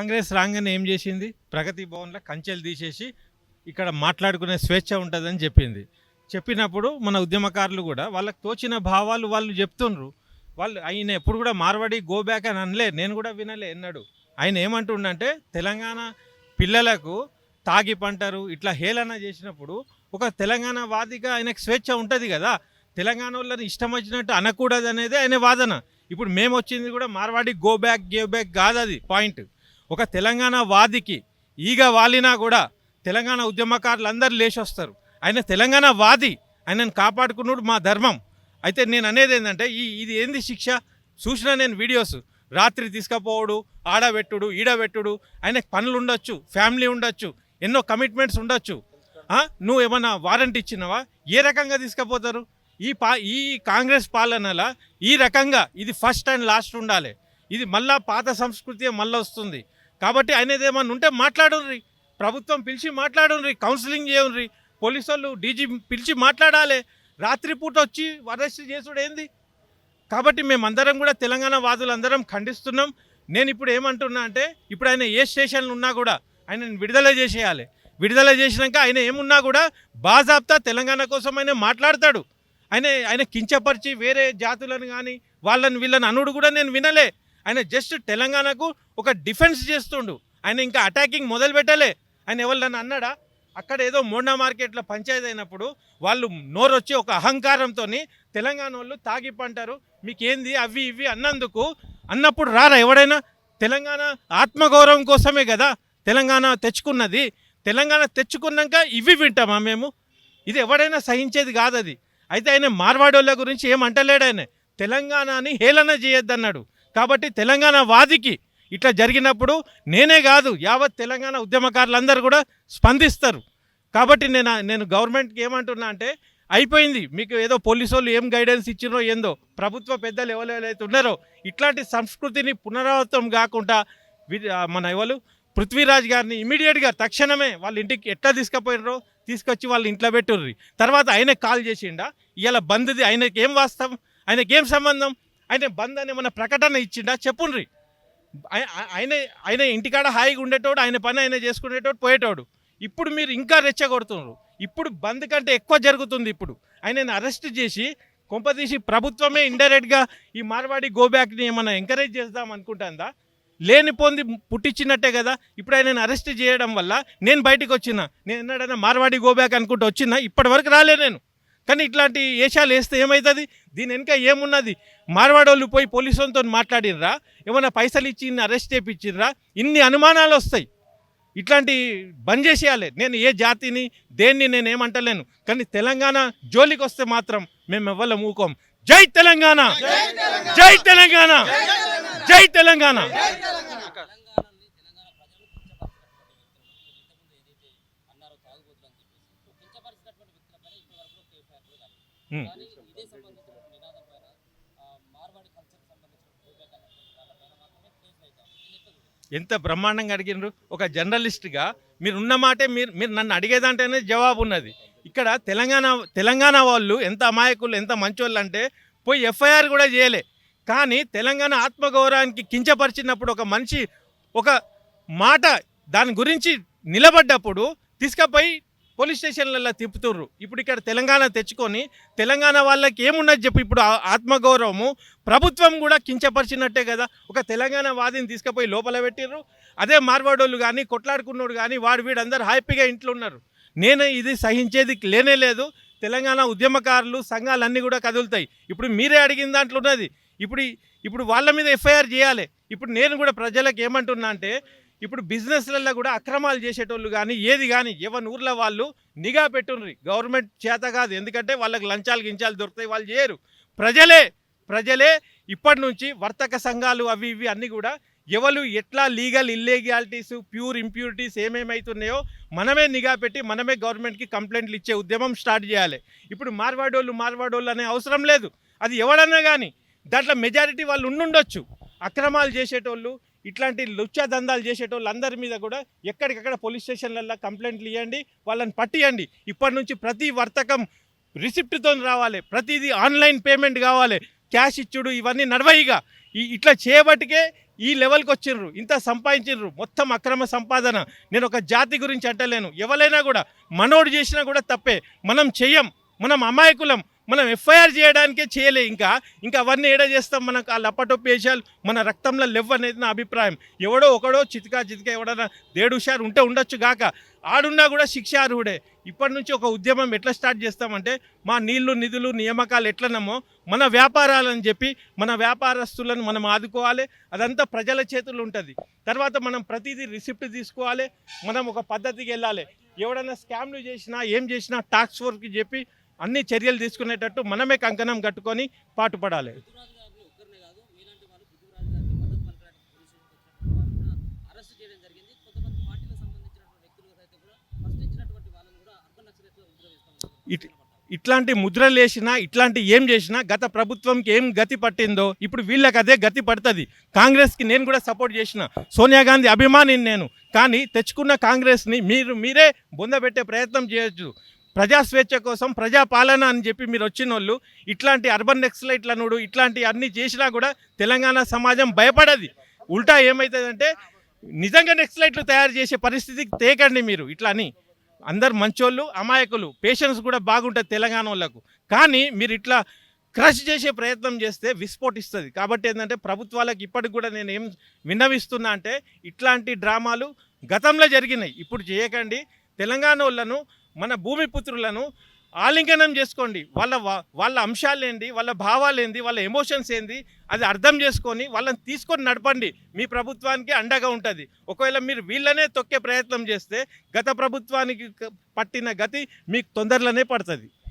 కాంగ్రెస్ రాగానే ఏం చేసింది? ప్రగతి భవన్లో కంచెలు తీసేసి ఇక్కడ మాట్లాడుకునే స్వేచ్ఛ ఉంటుందని చెప్పింది. చెప్పినప్పుడు మన ఉద్యమకారులు కూడా వాళ్ళకి తోచిన భావాలు వాళ్ళు చెప్తుండ్రు. వాళ్ళు ఆయన ఎప్పుడు కూడా మార్వాడి గో బ్యాక్ అని అనలే. నేను కూడా వినలే అన్నాడు ఆయన ఏమంటుండంటే తెలంగాణ పిల్లలకు తాగి పంటారు ఇట్లా హేళన చేసినప్పుడు ఒక తెలంగాణ వాదిగా ఆయనకు స్వేచ్ఛ ఉంటుంది కదా. తెలంగాణ వాళ్ళని ఇష్టం వచ్చినట్టు అనకూడదు అనేది ఆయన వాదన. ఇప్పుడు మేము వచ్చింది కూడా మార్వాడి గో బ్యాక్ గే బ్యాక్ కాదు అది పాయింట్. ఒక తెలంగాణ వాదికి ఈగ వాలినా కూడా తెలంగాణ ఉద్యమకారులు అందరు లేచి వస్తారు ఆయన తెలంగాణ వాది ఆయనను కాపాడుకున్నాడు మా ధర్మం. అయితే నేను అనేది ఏంటంటే ఈ ఇది ఏంది శిక్ష? చూసిన నేను వీడియోస్. రాత్రి తీసుకపోవడు ఆడబెట్టుడు ఈడబెట్టుడు ఆయనకు పనులు ఉండొచ్చు ఫ్యామిలీ ఉండొచ్చు ఎన్నో కమిట్మెంట్స్ ఉండొచ్చు. నువ్వు ఏమన్నా వారంటీ ఇచ్చినావా? ఏ రకంగా తీసుకుపోతారు? ఈ పా ఈ కాంగ్రెస్ పాలనల ఈ రకంగా ఇది ఫస్ట్ అండ్ లాస్ట్ ఉండాలి. ఇది మళ్ళా పాత సంస్కృతి మళ్ళీ వస్తుంది కాబట్టి ఆయన ఏమన్నా ఉంటే మాట్లాడుండ్రి ప్రభుత్వం పిలిచి మాట్లాడుండ్రి కౌన్సిలింగ్ చేయండి పోలీసు వాళ్ళు డీజీ పిలిచి మాట్లాడాలి. రాత్రిపూట వచ్చి అరెస్ట్ చేసుడు ఏంది? కాబట్టి మేమందరం కూడా తెలంగాణ వాదులందరం ఖండిస్తున్నాం. నేను ఇప్పుడు ఏమంటున్నా అంటే ఇప్పుడు ఆయన ఏ స్టేషన్లు ఉన్నా కూడా ఆయనను విడుదల చేసేయాలి. విడుదల చేసినాక ఆయన ఏమున్నా కూడా బాజాబ్తా తెలంగాణ కోసం ఆయన మాట్లాడతాడు. ఆయన ఆయన కించపరిచి వేరే జాతులను కానీ వాళ్ళని వీళ్ళని అనుడు కూడా నేను వినలే. ఆయన జస్ట్ తెలంగాణకు ఒక డిఫెన్స్ చేస్తుండు. ఆయన ఇంకా అటాకింగ్ మొదలు పెట్టలే. ఆయన ఎవరు నన్ను అన్నాడా? అక్కడ ఏదో మోండా మార్కెట్లో పంచాయతీ అయినప్పుడు వాళ్ళు నోరొచ్చి ఒక అహంకారంతో తెలంగాణ వాళ్ళు తాగిపంటారు మీకేంది? అవి ఇవి అన్నందుకు అన్నప్పుడు రారా ఎవడైనా? తెలంగాణ ఆత్మగౌరవం కోసమే కదా తెలంగాణ తెచ్చుకున్నది. తెలంగాణ తెచ్చుకున్నాక ఇవి వింటామా మేము? ఇది ఎవడైనా సహించేది కాదు అది అయితే ఆయన మార్వాడోళ్ళ గురించి ఏమంటలేడు ఆయన. తెలంగాణని హేళన చేయొద్దన్నాడు. కాబట్టి తెలంగాణ వాదికి ఇట్లా జరిగినప్పుడు నేనే కాదు యావత్ తెలంగాణ ఉద్యమకారులందరూ కూడా స్పందిస్తారు. కాబట్టి నేను నేను గవర్నమెంట్కి ఏమంటున్నా అంటే అయిపోయింది. మీకు ఏదో పోలీసు వాళ్ళు ఏం గైడెన్స్ ఇచ్చినో ఏందో ప్రభుత్వ పెద్దలు ఎవరైతే ఉన్నారో ఇట్లాంటి సంస్కృతిని పునరావృతం కాకుండా వి- మన ఎవరు? పృథ్వీరాజ్ గారిని ఇమీడియట్గా తక్షణమే వాళ్ళ ఇంటికి ఎట్లా తీసుకుపోయినారో తీసుకొచ్చి వాళ్ళ ఇంట్లో పెట్టుర్రి. తర్వాత ఆయనకు కాల్ చేసిండా ఇవాళ బంద్ది ఆయనకి ఏం వాస్తవం ఆయనకి ఏం సంబంధం? ఆయన బంద్ అని ఏమన్నా ప్రకటన ఇచ్చిండా? చెప్పుండ్రి. ఆయన ఆయన ఇంటికాడ హాయిగా ఉండేటోడు ఆయన పని ఆయన చేసుకునేటోడు పోయేటోడు. ఇప్పుడు మీరు ఇంకా రెచ్చగొడుతున్నారు ఇప్పుడు బంద్ కంటే ఎక్కువ జరుగుతుంది ఇప్పుడు. ఆయనను అరెస్ట్ చేసి కొంపదీసి ప్రభుత్వమే ఇండైరెక్ట్గా ఈ మార్వాడి గోబ్యాక్ని ఏమైనా ఎంకరేజ్ చేద్దాం అనుకుంటుందా? లేని పొంది పుట్టించినట్టే కదా. ఇప్పుడు ఆయనను అరెస్ట్ చేయడం వల్ల నేను బయటికి వచ్చిన నేను ఎన్నడైనా మార్వాడి గోబ్యాక్ అనుకుంటూ వచ్చిన ఇప్పటి వరకు రాలే నేను. కానీ ఇట్లాంటి ఏషాలు వేస్తే ఏమవుతుంది దీని వెనుక ఏమున్నది? మార్వాడోళ్ళు పోయి పోలీసులతో మాట్లాడిర్రా? ఏమైనా పైసలు ఇచ్చి ఇన్ని అరెస్ట్ చేయించిర్రా ఇన్ని అనుమానాలు వస్తాయి. ఇట్లాంటి బంద్ చేసేయాలి. నేను ఏ జాతిని దేన్ని నేను ఏమంటలేను. కానీ తెలంగాణ జోలికి వస్తే మాత్రం మేము ఎవ్వరం ఊకోం జై తెలంగాణ! జై తెలంగాణ! జై తెలంగాణ! ఎంత బ్రహ్మాండంగా అడిగినారు ఒక జర్నలిస్ట్గా మీరు ఉన్న మాటే మీరు మీరు నన్ను అడిగేదంటేనే జవాబు ఉన్నది. ఇక్కడ తెలంగాణ తెలంగాణ వాళ్ళు ఎంత అమాయకులు ఎంత మంచోళ్ళు అంటే పోయి ఎఫ్ఐఆర్ కూడా చేయలే. కానీ తెలంగాణ ఆత్మగౌరవానికి కించపరిచినప్పుడు ఒక మనిషి ఒక మాట దాని గురించి నిలబడ్డప్పుడు తీసుకపోయి పోలీస్ స్టేషన్లలో తిప్పుతుర్రు. ఇప్పుడు ఇక్కడ తెలంగాణ తెచ్చుకొని తెలంగాణ వాళ్ళకి ఏమున్నది చెప్పు. ఇప్పుడు ఆత్మగౌరవము ప్రభుత్వం కూడా కించపరిచినట్టే కదా. ఒక తెలంగాణ వాదిని తీసుకుపోయి లోపల పెట్టిర్రు. అదే మార్వాడోళ్ళు కానీ కొట్లాడుకున్నోడు కానీ వాడు వీడు అందరు హ్యాపీగా ఇంట్లో ఉన్నారు. నేను ఇది సహించేది లేనే లేదు. తెలంగాణ ఉద్యమకారులు సంఘాలన్నీ కూడా కదులుతాయి. ఇప్పుడు మీరే అడిగిన దాంట్లో ఉన్నది. ఇప్పుడు ఇప్పుడు వాళ్ళ మీద ఎఫ్ఐఆర్ చేయాలి. ఇప్పుడు నేను కూడా ప్రజలకు ఏమంటున్నా అంటే ఇప్పుడు బిజినెస్లలో కూడా అక్రమాలు చేసేటోళ్ళు కానీ ఏది కానీ ఎవరి ఊర్ల వాళ్ళు నిఘా పెట్టుండ్రి గవర్నమెంట్ చేత కాదు. ఎందుకంటే వాళ్ళకి లంచాలు గించాలు దొరుకుతాయి. వాళ్ళు చేయరు. ప్రజలే ప్రజలే ఇప్పటి నుంచి వర్తక సంఘాలు అవి ఇవి అన్నీ కూడా ఎవరు ఎట్లా లీగల్ ఇల్లీగాలిటీస్ ప్యూర్ ఇంప్యూరిటీస్ ఏమేమవుతున్నాయో మనమే నిఘా పెట్టి మనమే గవర్నమెంట్కి కంప్లైంట్లు ఇచ్చే ఉద్యమం స్టార్ట్ చేయాలి. ఇప్పుడు మార్వాడోళ్ళు మార్వాడోళ్ళు అనే అవసరం లేదు. అది ఎవడన్నా కానీ దాంట్లో మెజారిటీ వాళ్ళు ఉండుండొచ్చు. అక్రమాలు చేసేటోళ్ళు ఇట్లాంటి లుచ్చా దందాలు చేసేటోళ్ళు అందరి మీద కూడా ఎక్కడికక్కడ పోలీస్ స్టేషన్లలో కంప్లైంట్లు ఇవ్వండి వాళ్ళని పట్టియండి. ఇప్పటి నుంచి ప్రతి వర్తకం రిసిప్ట్తో రావాలి ప్రతిదీ ఆన్లైన్ పేమెంట్ కావాలి క్యాష్ ఇచ్చుడు ఇవన్నీ నడవయిగా. ఈ ఇట్లా చేయబట్టికే ఈ లెవెల్కి వచ్చిండ్రు ఇంత సంపాదించిండ్రు మొత్తం అక్రమ సంపాదన. నేను ఒక జాతి గురించి అంటలేను ఎవరైనా కూడా మనోడు చేసినా కూడా తప్పే మనం చెయ్యం మనం అమాయకులం మనం ఎఫ్ఐఆర్ చేయడానికే చేయలే ఇంకా. ఇంకా అవన్నీ ఏడ చేస్తాం మనకు ఆ లప్పటొప్పి వేషాలు మన రక్తంలో లెవ్ అనేది నా అభిప్రాయం. ఎవడో ఒకడో చితికా చితికా ఎవడన్నా దేడు హుషారు ఉంటే ఉండొచ్చు గాక. ఆడున్నా కూడా శిక్షార్హుడే. ఇప్పటి నుంచి ఒక ఉద్యమం ఎట్లా స్టార్ట్ చేస్తామంటే మా నీళ్ళు నిధులు నియామకాలు ఎట్లనమో మన వ్యాపారాలని చెప్పి మన వ్యాపారస్తులను మనం ఆదుకోవాలి. అదంతా ప్రజల చేతుల్లో ఉంటుంది. తర్వాత మనం ప్రతిదీ రిసిప్ట్ తీసుకోవాలి. మనం ఒక పద్ధతికి వెళ్ళాలి. ఎవడన్నా స్కామ్లు చేసినా ఏం చేసినా టాక్స్ వర్క్ చెప్పి అన్ని చర్యలు తీసుకునేటట్టు మనమే కంకణం కట్టుకొని పాటుపడాలి. ఇట్- ఇట్లాంటి ముద్రలు వేసినా ఇట్లాంటి ఏం చేసినా గత ప్రభుత్వంకి ఏం గతి పట్టిందో ఇప్పుడు వీళ్ళకి అదే గతి పడుతుంది. కాంగ్రెస్కి నేను కూడా సపోర్ట్ చేసిన సోనియా గాంధీ అభిమానిని నేను. కానీ తెచ్చుకున్న కాంగ్రెస్ని మీరు మీరే బొందబెట్టే ప్రయత్నం చేయొచ్చు. ప్రజా స్వేచ్ఛ కోసం ప్రజా పాలన అని చెప్పి మీరు వచ్చిన వాళ్ళు ఇట్లాంటి అర్బన్ నక్సలైట్లనుడు ఇట్లాంటి అన్ని చేసినా కూడా తెలంగాణ సమాజం భయపడది. ఉల్టా ఏమవుతుందంటే నిజంగా నక్సలైట్లు తయారు చేసే పరిస్థితికి తేకండి మీరు ఇట్లా అని. అందరు మంచోళ్ళు అమాయకులు పేషెన్స్ కూడా బాగుంటుంది తెలంగాణ వాళ్ళకు. కానీ మీరు ఇట్లా క్రష్ చేసే ప్రయత్నం చేస్తే విస్ఫోటిస్తుంది. కాబట్టి ఏంటంటే ప్రభుత్వాలకు ఇప్పటికి కూడా నేను ఏం విన్నవిస్తున్నా అంటే ఇట్లాంటి డ్రామాలు గతంలో జరిగినాయి. ఇప్పుడు చేయకండి. తెలంగాణ వాళ్ళను మన భూమిపుత్రులను ఆలింగనం చేసుకోండి. వాళ్ళ వాళ్ళ అంశాలు ఏంటి వాళ్ళ భావాలు ఏంది వాళ్ళ ఎమోషన్స్ ఏంది అది అర్థం చేసుకొని వాళ్ళని తీసుకొని నడపండి. మీ ప్రభుత్వానికి అండగా ఉంటుంది. ఒకవేళ మీరు వీళ్ళనే తొక్కే ప్రయత్నం చేస్తే గత ప్రభుత్వానికి పట్టిన గతి మీకు తొందరలోనే పడుతుంది.